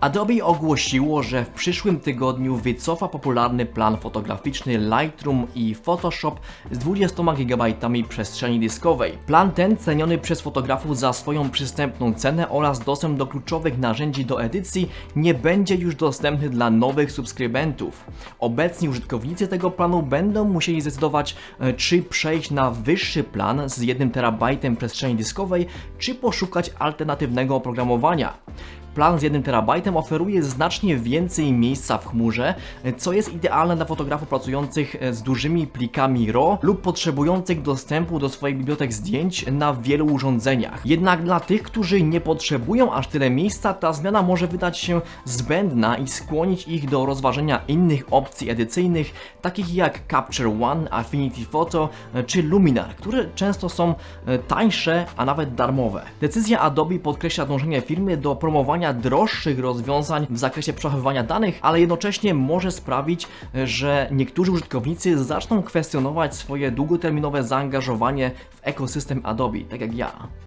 Adobe ogłosiło, że w przyszłym tygodniu wycofa popularny plan fotograficzny Lightroom i Photoshop z 20 GB przestrzeni dyskowej. Plan ten ceniony przez fotografów za swoją przystępną cenę oraz dostęp do kluczowych narzędzi do edycji nie będzie już dostępny dla nowych subskrybentów. Obecni użytkownicy tego planu będą musieli zdecydować, e, czy przejść na wyższy plan z 1 TB przestrzeni dyskowej, czy poszukać alternatywnego oprogramowania. Plan z 1 TB oferuje znacznie więcej miejsca w chmurze, co jest idealne dla fotografów pracujących z dużymi plikami RAW lub potrzebujących dostępu do swoich bibliotek zdjęć na wielu urządzeniach. Jednak dla tych, którzy nie potrzebują aż tyle miejsca, ta zmiana może wydać się zbędna i skłonić ich do rozważenia innych opcji edycyjnych, takich jak Capture One, Affinity Photo czy Luminar, które często są e, tańsze, a nawet darmowe. Decyzja Adobe podkreśla dążenie firmy do promowania droższych rozwiązań w zakresie przechowywania danych, ale jednocześnie może sprawić, że niektórzy użytkownicy zaczną kwestionować swoje długoterminowe zaangażowanie w ekosystem Adobe, tak jak ja.